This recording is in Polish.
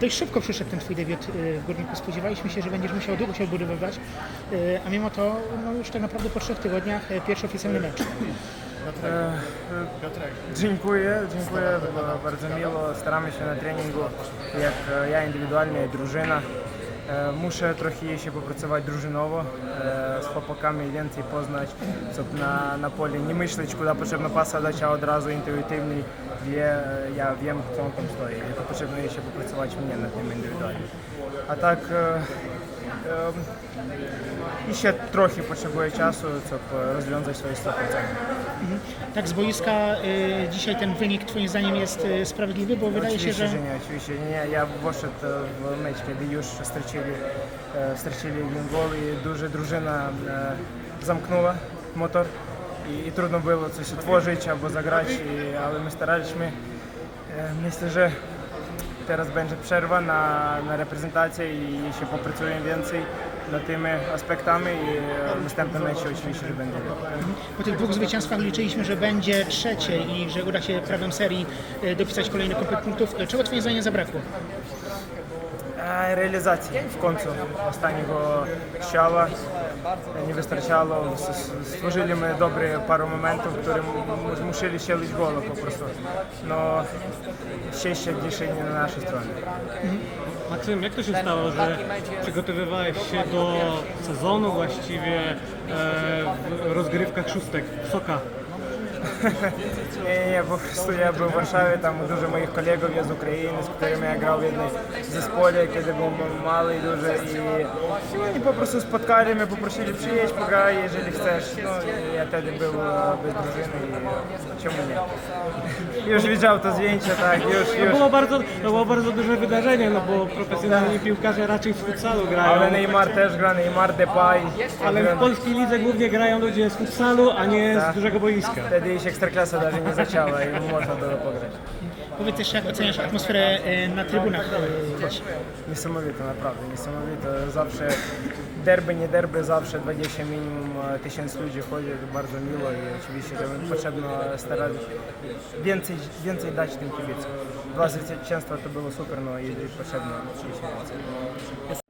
Dość szybko przyszedł ten Twój debiut y, w Górniku. Spodziewaliśmy się, że będziesz musiał długo się odbudowywać, y, a mimo to no już tak naprawdę po trzech tygodniach y, pierwszy oficjalny mecz. E, Dziękuję, dziękuję, było bardzo miło. Staramy się na treningu, jak e, ja indywidualnie, i drużyna. Е, мушу трохи jeszcze popracować drużynowo z chłopakami więcej poznać, żeby na, на полі nie myśleć, куди потрібно паса дати, а одразу інтуїтивний. Є, е, я wiem, хто там стоїть. Потрібно ще попрацювати мені над ним індивідуально. А так е, i się trochę potrzebuje czasu, żeby rozwiązać swoje 100%. Mhm. Tak, z boiska y, dzisiaj ten wynik Twoim zdaniem jest y, sprawiedliwy, bo wydaje się, że... że nie, oczywiście nie. Ja poszedł w mecz, kiedy już stracili, e, stracili jeden gol i duża drużyna e, zamknęła motor i, i, trudno było coś otworzyć, albo zagrać, i, ale my staraliśmy. E, myślę, że teraz będzie przerwa na, na reprezentację i się popracujemy więcej nad tymi aspektami i e, w następnym meczu oczywiście, że będzie lepiej. Po tych dwóch zwycięstwach liczyliśmy, że będzie trzecie i że uda się prawem serii y, dopisać kolejny komplet punktów. Y, Czego Twoim zdaniem zabrakło? Е, Реалізації в концу останнього щала не вистачало. С- с- Створили ми добре пару моментів, які м- мусили ще лить голову попросту. Но ще ще більше не на нашій стороні. Maksym, jak to się stało, że przygotowywałeś się do sezonu właściwie e, w rozgrywkach szóstek Soka? Nie, nie, po prostu ja był w Warszawie, tam dużo moich kolegów jest z Ukrainy, z którymi ja grał w jednym zespole, kiedy był mały i duży i, oni po prostu spotkali mnie, poprosili przyjeść, pograj, jeżeli chcesz. No i ja wtedy był bez drużyny i czemu nie? Już widział to zdjęcie, tak, już, no To było bardzo, to było bardzo duże wydarzenie, no bo profesjonalni tak. piłkarze raczej w futsalu grają. Ale Neymar też gra, Neymar Depay. Ale w polskiej lidze głównie grają ludzie z futsalu, a nie z tak. dużego boiska. Wtedy dziś Ekstraklasa dalej nie zaciała i można to pograć. Powiedz jeszcze jak oceniasz atmosferę e, na trybunach? Niesamowite, naprawdę niesamowite. Zawsze derby, nie derby, zawsze 20 minimum e, tysiąc ludzi chodzi, to bardzo miło i oczywiście to potrzebno starać więcej, więcej dać tym kibicom. Dwa zwycięstwa to było super, no i potrzebne oczywiście więcej.